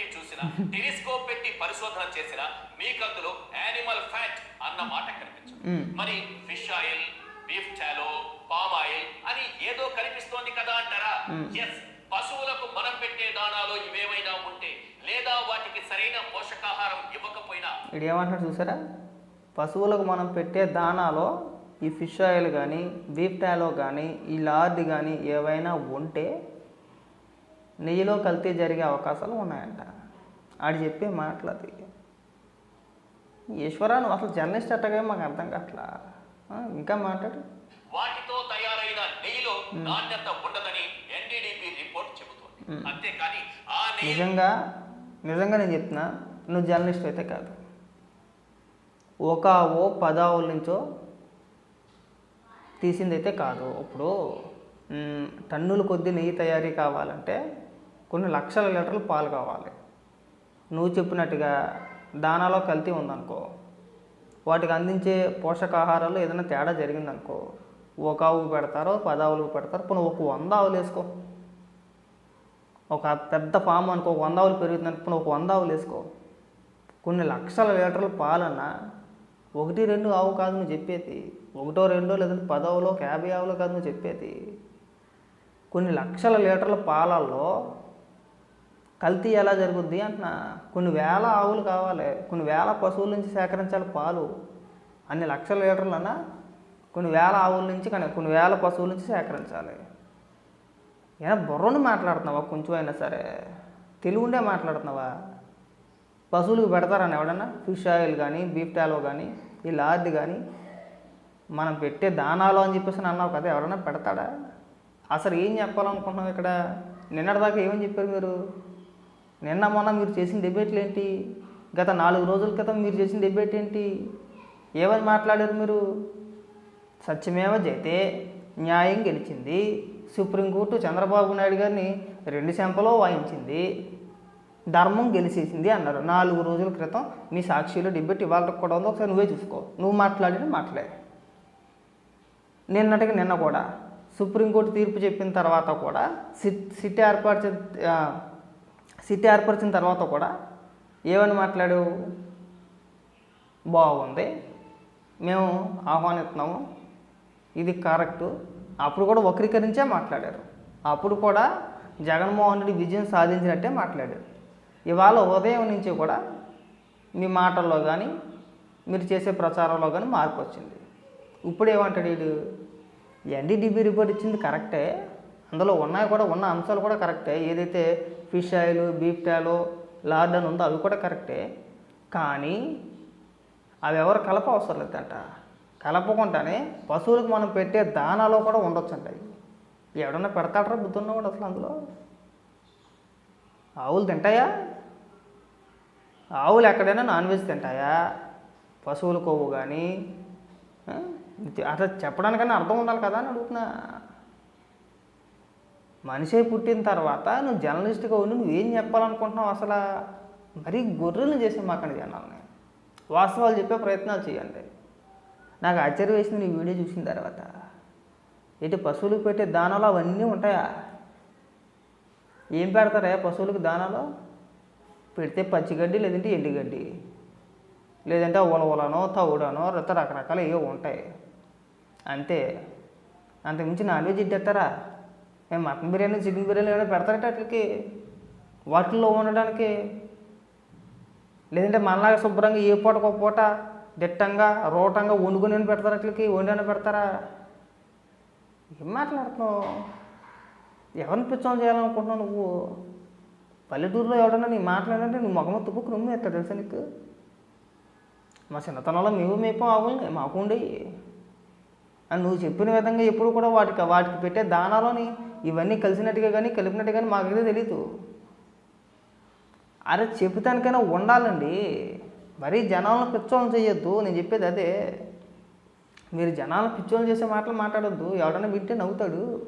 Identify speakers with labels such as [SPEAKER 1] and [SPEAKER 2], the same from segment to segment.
[SPEAKER 1] పెట్టి చూసినా టెలిస్కోప్ పెట్టి పరిశోధన చేసినా మీకు అందులో యానిమల్ ఫ్యాట్ అన్న మాట కనిపించదు. మరి fish oil beef tallow palm oil అని ఏదో కనిపిస్తోంది కదా అంటారా? ఎస్ పశువులకు మనం పెట్టే దానాలో ఇవేమైనా ఉంటే లేదా వాటికి సరైన పోషకాహారం ఇవ్వకపోయినా.
[SPEAKER 2] ఇది ఏమంటున్నాడు చూసారా? పశువులకు మనం పెట్టే దానాలో ఈ ఫిష్ ఆయిల్ కానీ బీఫ్ టాలో కానీ ఈ లార్డ్ కానీ ఏవైనా ఉంటే నెయ్యిలో కల్తీ జరిగే అవకాశాలు ఉన్నాయంట. ఆడు చెప్పే మాటలు అది. ఈశ్వరా నువ్వు అసలు జర్నలిస్ట్ అట్టగా మాకు అర్థం కావట్లా? ఇంకా మాట్లాడు.
[SPEAKER 1] వాటితో తయారైన నెయ్యిలో నాణ్యత ఉండదని ఎన్డీడీపీ రిపోర్ట్ చెబుతోంది. అంతేకాని ఆ
[SPEAKER 2] నిజంగా నిజంగా నేను చెప్తున్నా నువ్వు జర్నలిస్ట్ అయితే కాదు. ఒక ఓ పదావుల నుంచో తీసిందైతే కాదు. ఇప్పుడు టన్నుల కొద్ది నెయ్యి తయారీ కావాలంటే కొన్ని లక్షల లీటర్లు పాలు కావాలి. నువ్వు చెప్పినట్టుగా దానాలో కల్తీ ఉందనుకో. వాటికి అందించే పోషకాహారాలు ఏదైనా తేడా జరిగిందనుకో. ఒక ఆవుకు పెడతారో పది ఆవులకు పెడతారు పోనీ ఒక వంద ఆవులు వేసుకో. ఒక పెద్ద ఫామ్ అనుకో ఒక వంద ఆవులు పెరుగుతుంది అనుకో ఒక వంద ఆవులు వేసుకో. కొన్ని లక్షల లీటర్ల పాలన్నా ఒకటి రెండు ఆవు కాదు నువ్వు చెప్పేది. ఒకటో రెండో లేదంటే పదవులో ఒక యాభై ఆవులో కాదు నువ్వు చెప్పేది. కొన్ని లక్షల లీటర్ల పాలల్లో కల్తీ ఎలా జరుగుద్ది అంటున్నా. కొన్ని వేల ఆవులు కావాలి. కొన్ని వేల పశువుల నుంచి సేకరించాలి పాలు. అన్ని లక్షల లీటర్లన్నా కొన్ని వేల ఆవుల నుంచి కానీ కొన్ని వేల పశువుల నుంచి సేకరించాలి. ఏమైనా బుర్రను మాట్లాడుతున్నావా? కొంచెం అయినా సరే. తెలుగుండే మాట్లాడుతున్నావా? పశువులకు పెడతారని ఎవడన్నా? ఫిష్ ఆయిల్ కానీ బీఫ్ టాలో కానీ ఈ లార్డ్ కానీ మనం పెట్టే దానాలు అని చెప్పేసి అన్నావు కదా ఎవరైనా పెడతాడా? అసలు ఏం చెప్పాలనుకుంటున్నావు ఇక్కడ? నిన్నటిదాకా ఏమని చెప్పారు మీరు? నిన్న మొన్న మీరు చేసిన డిబేట్లు ఏంటి గత నాలుగు రోజుల క్రితం మీరు చేసిన డిబేట్ ఏంటి? ఏమని మాట్లాడారు మీరు? సత్యమేవ జైతే న్యాయం గెలిచింది. సుప్రీంకోర్టు చంద్రబాబు నాయుడు గారిని రెండు సెంపలో వాయించింది. ధర్మం గెలిచేసింది అన్నారు నాలుగు రోజుల క్రితం మీ సాక్షిలో డిబేట్ ఇవాళ కూడా ఉందో. ఒకసారి నువ్వే చూసుకో. నువ్వు మాట్లాడిన మాట్లాడే నిన్నటికి నిన్న కూడా సుప్రీంకోర్టు తీర్పు చెప్పిన తర్వాత కూడా సిట్ సిట్ ఏర్పాటు సిటీ ఏర్పరిచిన తర్వాత కూడా ఏమని మాట్లాడు? బాగుంది. మేము ఆహ్వానిస్తున్నాము. ఇది కరెక్టు. అప్పుడు కూడా వక్రీకరించే మాట్లాడారు. అప్పుడు కూడా జగన్మోహన్ రెడ్డి విజయం సాధించినట్టే మాట్లాడారు. ఇవాళ ఉదయం నుంచి కూడా మీ మాటల్లో కానీ మీరు చేసే ప్రచారంలో కానీ మార్పు వచ్చింది. ఇప్పుడు ఏమంటాడు వీడు? ఎన్డీడీబీ రిపోర్ట్ ఇచ్చింది కరెక్టే. అందులో ఉన్నాయి కూడా ఉన్న అంశాలు కూడా కరెక్టే. ఏదైతే fish oil beef tallow lard అని ఉందో అవి కూడా కరెక్టే. కానీ అవి ఎవరు కలప అవసరం లేదంట. కలపకుండానే పశువులకు మనం పెట్టే దానాలో కూడా ఉండొచ్చు అంట ఎవడన్నా పెడతాడరా బుద్ధున్నవాడు అసలు అందులో? ఆవులు తింటాయా? ఆవులు ఎక్కడైనా నాన్ వెజ్ తింటాయా? పశువుల కొవ్వు కానీ అట్లా చెప్పడానికన్నా అర్థం ఉండాలి కదా అని అడుగుతున్నా. మనిషి పుట్టిన తర్వాత నువ్వు జర్నలిస్ట్గా ఉండి నువ్వేం చెప్పాలనుకుంటున్నావు అసలు? మరీ గొర్రెలను చేసే మాకండి జనాలని. వాస్తవాలు చెప్పే ప్రయత్నాలు చేయండి. నాకు ఆశ్చర్యం వేసింది నీ వీడియో చూసిన తర్వాత. ఏంటి పశువులకు పెట్టే దానాలు అవన్నీ ఉంటాయా? ఏం పెడతారా పశువులకు దానాలు? పెడితే పచ్చిగడ్డి లేదంటే ఎండుగడ్డి లేదంటే ఉలవలనో తవుడనో రత రకరకాలు ఏవో ఉంటాయి. అంతే. అంతకుమించి నాన్ వెజ్ ఇట్టేస్తారా మటన్ బిర్యానీ చికెన్ బిర్యానీ ఏమైనా పెడతారట అట్లకి వాటిల్లో ఉండడానికి లేదంటే మనలాగా శుభ్రంగా ఏ పూటకు ఒక పూట దిట్టంగా రోటంగా వండుకొని పెడతారు పెడతారా అట్లకి? వండని పెడతారా? ఏం మాట్లాడుతున్నావు? ఎవరిని పిచ్చోని చేయాలనుకుంటున్నావు నువ్వు? పల్లెటూరులో ఎవడన్నా నీ మాట్లాడంటే నువ్వు మగమ తుప్పుకు నువ్వు ఎత్తా తెలుసా నీకు? మా చిన్నతనంలో మేము మేపం ఆవుల్ని మాకు ఉండేవి. అని నువ్వు చెప్పిన విధంగా ఎప్పుడు కూడా వాటికి వాటికి పెట్టే దానాలోని ఇవన్నీ కలిసినట్టుగా కానీ కలిపినట్టు కానీ మాకైతే తెలీదు. అరే చెబుతానికైనా ఉండాలండి. మరీ జనాలను పిచ్చోళ్ళని చేయొద్దు నేను చెప్పేది అదే. మీరు జనాలను పిచ్చోళ్ళని చేసే మాటలు మాట్లాడొద్దు. ఎవడన్నా వింటే నవ్వుతాడు.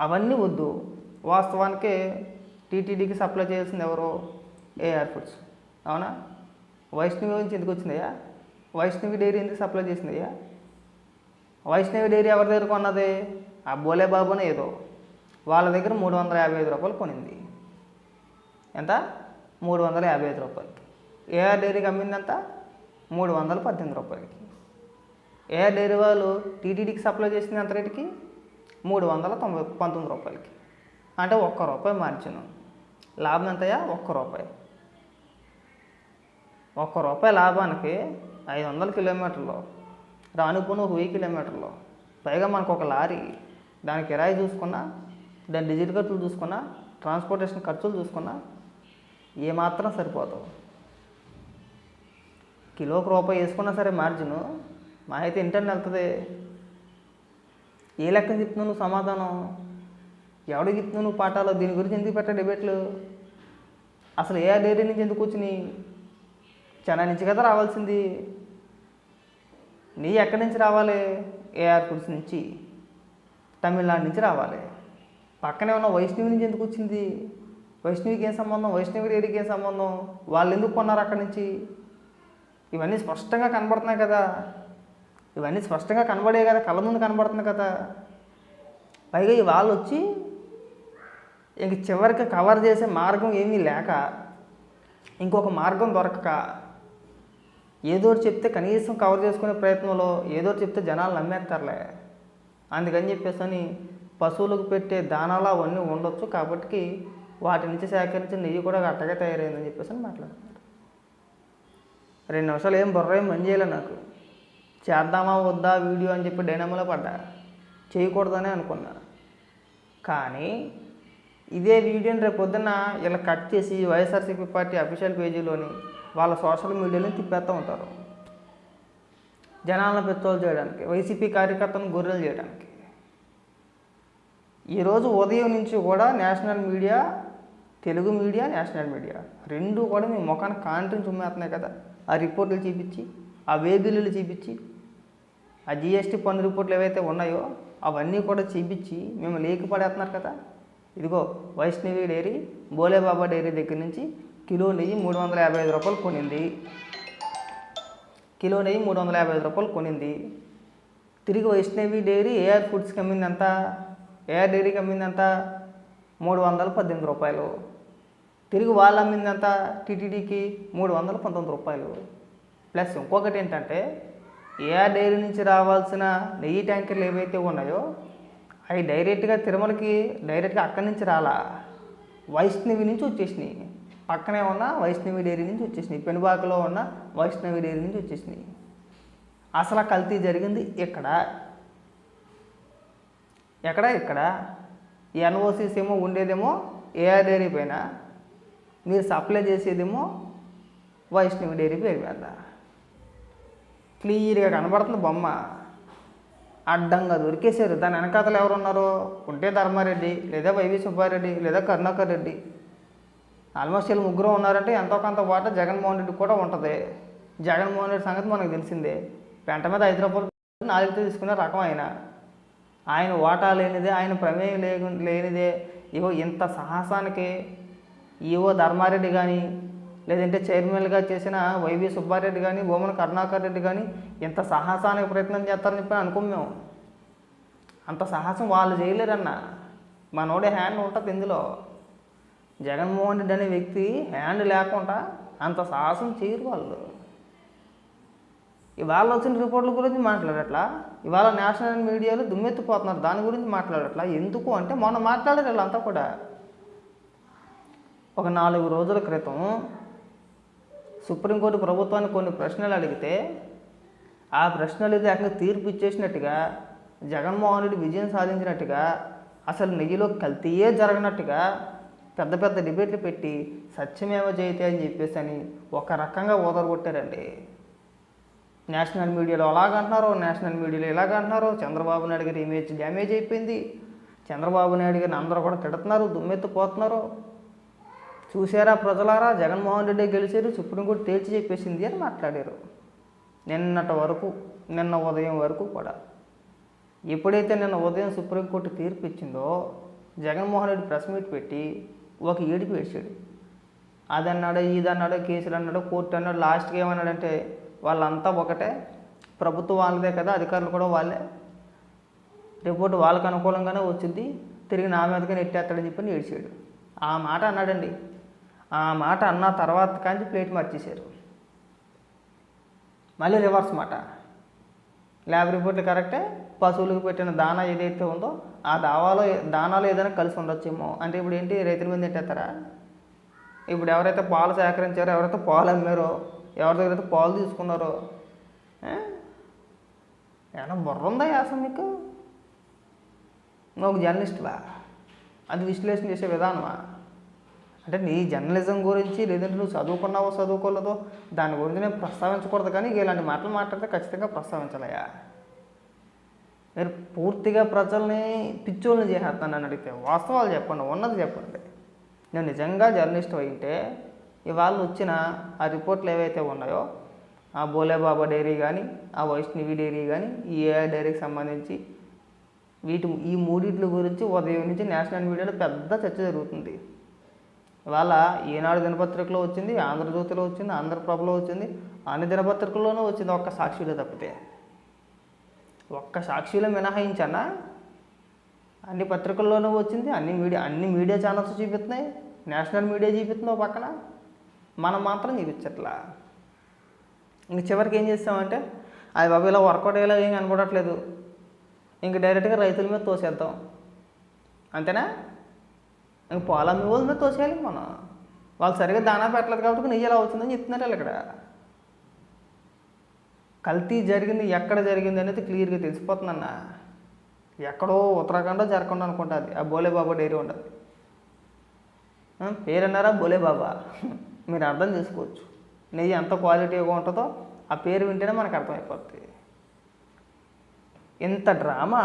[SPEAKER 2] అవన్నీ వద్దు. వాస్తవానికి టీటీడీకి సప్లై చేయాల్సింది ఎవరో ఏఆర్ ఫుడ్స్. అవునా? వైష్ణవి నుంచి ఎందుకు వచ్చిందయ్యా? వైష్ణవి డైరీ ఎందుకు సప్లై చేసిందయ్యా? వైష్ణవి డైరీ ఎవరి దగ్గర కొన్నది? ఆ బోలే బాబునే ఏదో. వాళ్ళ దగ్గర మూడు వందల యాభై ఐదు రూపాయలు కొనింది. ఎంత? మూడు వందల యాభై ఐదు రూపాయలకి. ఏఆర్ డైరీకి అమ్మింది ఎంత? మూడు వందల పద్దెనిమిది రూపాయలకి. ఏఆర్ డైరీ వాళ్ళు టీటీడీకి సప్లై చేసింది ఎంత రేటుకి? మూడు వందల తొంభై పంతొమ్మిది రూపాయలకి. అంటే ఒక్క రూపాయి మార్జిన్. లాభం ఎంతయ్యా? ఒక్క రూపాయి. ఒక్క రూపాయి లాభానికి ఐదు వందల కిలోమీటర్లు. రానుపోను ఒక వెయ్యి కిలోమీటర్లు. పైగా మనకు ఒక లారీ దాని కిరాయి చూసుకున్నా దాని డిజిట్ ఖర్చులు చూసుకున్నా ట్రాన్స్పోర్టేషన్ ఖర్చులు చూసుకున్నా ఏమాత్రం సరిపోతావు కిలోకి రూపాయి వేసుకున్నా సరే మార్జిన్ మా అయితే ఇంటర్ని వెళ్తుంది. ఏ లెక్క చెప్తున్నావు నువ్వు సమాధానం? ఎవడికి చెప్తున్నావు నువ్వు పాఠాలు? దీని గురించి ఎందుకు పెట్టా డిబేట్లు? అసలు ఏ డైరీ నుంచి ఎందుకు వచ్చినాయి? చెన్నై నుంచి కదా రావాల్సింది. నీ ఎక్కడి నుంచి రావాలి? ఏఆర్ ఫుడ్స్ నుంచి. తమిళనాడు నుంచి రావాలి. పక్కనే ఉన్న వైష్ణవి నుంచి ఎందుకు వచ్చింది? వైష్ణవికి ఏం సంబంధం? వైష్ణవి రేడికి ఏం సంబంధం? వాళ్ళు ఎందుకు కొన్నారు అక్కడి నుంచి? ఇవన్నీ స్పష్టంగా కనబడుతున్నాయి కదా. ఇవన్నీ స్పష్టంగా కనబడే కదా కళ్ళ ముందు కనబడుతుంది కదా. పైగా ఈ వాళ్ళు వచ్చి ఇంక చివరికి కవర్ చేసే మార్గం ఏమీ లేక ఇంకొక మార్గం దొరకక ఏదో చెప్తే కనీసం కవర్ చేసుకునే ప్రయత్నంలో ఏదో చెప్తే జనాలు నమ్మేస్తారులే. అందుకని చెప్పేసి అని పశువులకు పెట్టే దానాలు అవన్నీ ఉండొచ్చు కాబట్టి వాటి నుంచి సేకరించిన నెయ్యి కూడా అట్టగా తయారైందని చెప్పేసి అని మాట్లాడుతున్నారు. రెండు నిమిషాలు ఏం బుర్ర ఏం పని చేయలే నాకు. చేద్దామా వద్దా వీడియో అని చెప్పి డైనమోలో పడ్డా. చేయకూడదనే అనుకున్నా. కానీ ఇదే వీడియోని రేపు పొద్దున్న ఇలా కట్ చేసి వైఎస్ఆర్సీపీ పార్టీ అఫీషియల్ పేజీలోని వాళ్ళ సోషల్ మీడియాలో తిప్పేస్తూ ఉంటారు. జనాలను పెత్తోలు చేయడానికి వైసీపీ కార్యకర్తలను గొర్రెలు చేయడానికి. ఈరోజు ఉదయం నుంచి కూడా national media Telugu media national media రెండు కూడా మీ ముఖాన్ని కాంట్రించి చుమ్మేస్తున్నాయి కదా. ఆ రిపోర్టులు చూపించి ఆ వే బిల్లులు చూపించి ఆ జిఎస్టీ పన్ను రిపోర్ట్లు ఏవైతే ఉన్నాయో అవన్నీ కూడా చూపించి మేము లేకి పడేస్తున్నారు కదా. ఇదిగో వైష్ణవి డైరీ బోలేబాబా డైరీ దగ్గర నుంచి కిలో నెయ్యి మూడు వందల యాభై ఐదు రూపాయలు కొనింది. కిలో నెయ్యి మూడు వందల యాభై ఐదు రూపాయలు కొనింది. తిరిగి వైష్ణవి డైరీ ఏఆర్ ఫుడ్స్కి అమ్మింది ఎంత ఏఆర్ డైరీకి అమ్మింది ఎంత మూడు వందల పద్దెనిమిది రూపాయలు. తిరిగి వాళ్ళు అమ్మింది ఎంత టీటీడీకి మూడు వందల పంతొమ్మిది రూపాయలు. ప్లస్ ఇంకొకటి ఏంటంటే ఏఆర్ డైరీ నుంచి రావాల్సిన నెయ్యి ట్యాంకర్లు ఏవైతే ఉన్నాయో అవి డైరెక్ట్గా తిరుమలకి డైరెక్ట్గా అక్కడి నుంచి రాలా. వైష్ణవి నుంచి వచ్చేసినాయి. పక్కనే ఉన్న వైష్ణవి డైరీ నుంచి వచ్చేసినాయి. పెనుబాకలో ఉన్న వైష్ణవి డైరీ నుంచి వచ్చేసినాయి. అసలు కల్తీ జరిగింది ఇక్కడ ఎక్కడ ఇక్కడ? ఎన్ఓసీస్ ఏమో ఉండేదేమో ఏఆర్ డైరీ పైన. మీరు సప్లై చేసేదేమో వైష్ణవి డైరీ పేరు మీద. క్లియర్గా కనబడుతుంది బొమ్మ. అడ్డంగా దొరికేశారు. దాని వెనకాతలు ఎవరు ఉన్నారో ఉంటే ధర్మారెడ్డి లేదా వైవి సుబ్బారెడ్డి లేదా కరుణాకర్ రెడ్డి. ఆల్మోస్ట్ వీళ్ళు ముగ్గురు ఉన్నారంటే ఎంతో కొంత వాట జగన్మోహన్ రెడ్డి కూడా ఉంటుంది. జగన్మోహన్ రెడ్డి సంగతి మనకు తెలిసిందే. పెంట మీద ఐదు రూపాయలు నాలుగుతో తీసుకునే రకం ఆయన. ఆయన వాటా లేనిదే ఆయన ప్రమేయం లేనిదే ఇవో ఇంత సాహసానికి ఈవో ధర్మారెడ్డి కానీ లేదంటే చైర్మన్గా చేసిన వైవి సుబ్బారెడ్డి కానీ భూమన కరుణాకర్ రెడ్డి కానీ ఇంత సాహసానికి ప్రయత్నం చేస్తారని చెప్పి అనుకోం మేము. అంత సాహసం వాళ్ళు చేయలేరన్న. మనోడే హ్యాండ్ ఉంటుంది ఇందులో. జగన్మోహన్ రెడ్డి అనే వ్యక్తి హ్యాండ్ లేకుండా అంత సాహసం చేయరు వాళ్ళు. ఇవాళ వచ్చిన రిపోర్ట్ల గురించి మాట్లాడట్లా? ఇవాళ నేషనల్ మీడియాలో దుమ్మెత్తిపోతున్నారు. దాని గురించి మాట్లాడట్లా? ఎందుకు? అంటే మొన్న మాట్లాడారు వీళ్ళంతా కూడా. ఒక నాలుగు రోజుల క్రితం సుప్రీంకోర్టు ప్రభుత్వాన్ని కొన్ని ప్రశ్నలు అడిగితే ఆ ప్రశ్నలు ఇది ఏకంగా తీర్పు ఇచ్చేసినట్టుగా జగన్మోహన్ రెడ్డి విజయం సాధించినట్టుగా అసలు నెయ్యిలో కల్తీయే జరగనట్టుగా పెద్ద పెద్ద డిబేట్లు పెట్టి సత్యమేవ జయతే అని చెప్పేసి అని ఒక రకంగా ఓదరగొట్టారండి. నేషనల్ మీడియాలో అలాగంటున్నారు నేషనల్ మీడియాలో ఇలాగంటున్నారు చంద్రబాబు నాయుడు గారి ఇమేజ్ డ్యామేజ్ అయిపోయింది. చంద్రబాబు నాయుడు గారిని అందరూ కూడా తిడుతున్నారు దుమ్మెత్తిపోతున్నారు చూసారా ప్రజలారా? జగన్మోహన్ రెడ్డి గెలిచారు సుప్రీంకోర్టు తేల్చి చెప్పేసింది అని మాట్లాడారు. నిన్నటి వరకు నిన్న ఉదయం వరకు కూడా. ఎప్పుడైతే నిన్న ఉదయం సుప్రీంకోర్టు తీర్పు ఇచ్చిందో జగన్మోహన్ రెడ్డి ప్రెస్ మీట్ పెట్టి ఒక ఏడుపు వేసాడు ఇది అన్నాడు కేసులు అన్నాడు కోర్టు అన్నాడు లాస్ట్కి ఏమన్నాడంటే వాళ్ళంతా ఒకటే. ప్రభుత్వం వాళ్ళదే కదా అధికారులు కూడా వాళ్ళే. రిపోర్ట్ వాళ్ళకి అనుకూలంగానే వచ్చింది. తిరిగి నా మీదగా నెట్టేస్తాడని చెప్పి ఏడ్చాడు. ఆ మాట అన్నాడండి. ఆ మాట అన్న తర్వాత కానీ ప్లేట్ మార్చేశారు. మళ్ళీ రివర్స్ మాట. ల్యాబ్ రిపోర్ట్లు కరెక్టే పశువులకు పెట్టిన దానా ఏదైతే ఉందో ఆ దావాలో దానాలో ఏదైనా కలిసి ఉండొచ్చేమో. అంటే ఇప్పుడు ఏంటి రైతుల మీద తింటేస్తారా ఇప్పుడు ఎవరైతే పాలు సేకరించారో ఎవరైతే పాలు అమ్మారో ఎవరి దగ్గర అయితే పాలు తీసుకున్నారో ఏమైనా బుర్ర ఉందా యాసం మీకు? నువ్వు ఒక జర్నలిస్ట్వా? అది విశ్లేషణ చేసే విధానమా? అంటే నీ జర్నలిజం గురించి లేదంటే నువ్వు చదువుకున్నావో చదువుకోలేదో దాని గురించి నేను ప్రస్తావించకూడదు కానీ ఇలాంటి మాటలు మాట్లాడితే ఖచ్చితంగా ప్రస్తావించాలయ్యా మీరు పూర్తిగా ప్రజల్ని పిచ్చోళ్ళని చేసేస్తాను అని అడిగితే. వాస్తవాలు చెప్పండి ఉన్నది చెప్పండి. నేను నిజంగా జర్నలిస్ట్ అయింటే ఇవాళ వచ్చిన ఆ రిపోర్ట్లు ఏవైతే ఉన్నాయో ఆ బోలేబాబా డైరీ కానీ ఆ వైష్ణవి డైరీ కానీ ఈ ఏఐ డైరీకి సంబంధించి వీటి ఈ మూడిట్ల గురించి ఉదయం నుంచి నేషనల్ మీడియాలో పెద్ద చర్చ జరుగుతుంది. ఇవాళ ఈనాడు దినపత్రికలో వచ్చింది ఆంధ్రజ్యోతిలో వచ్చింది ఆంధ్రప్రభలో వచ్చింది అన్ని దినపత్రికల్లోనూ వచ్చింది ఒక్క సాక్షిలో తప్పితే. ఒక్క సాక్షిలో మినహాయించన్నా అన్ని పత్రికల్లోనూ వచ్చింది అన్ని మీడియా అన్ని మీడియా ఛానల్స్ చూపిస్తున్నాయి నేషనల్ మీడియా చూపిస్తుంది పక్కన. మనం మాత్రం చూపించట్లా. ఇంక చివరికి ఏం చేస్తామంటే అది బాబు ఇలా వర్కౌట్ అయ్యేలా ఏం కనపడట్లేదు ఇంక డైరెక్ట్గా రైతుల మీద తోసేద్దాం. అంతేనా? ఇంక పొలం వాళ్ళ మీద తోసేయాలి మనం. వాళ్ళు సరిగ్గా దానా పెట్టలేదు కాబట్టి నెయ్యి ఎలా అవుతుందని చెప్తున్నారు వాళ్ళు ఇక్కడ. కల్తీ జరిగింది ఎక్కడ జరిగింది అనేది క్లియర్గా తెలిసిపోతుందన్న ఎక్కడో ఉత్తరాఖండో జరగకుండా అనుకుంటుంది. ఆ బోలేబాబా డైరీ ఉండదు పేరన్నారా? బోలేబాబా. మీరు అర్థం చేసుకోవచ్చు. నెయ్యి ఎంత క్వాలిటీగా ఉంటుందో ఆ పేరు వింటేనే మనకు అర్థమైపోతుంది ఇంత డ్రామా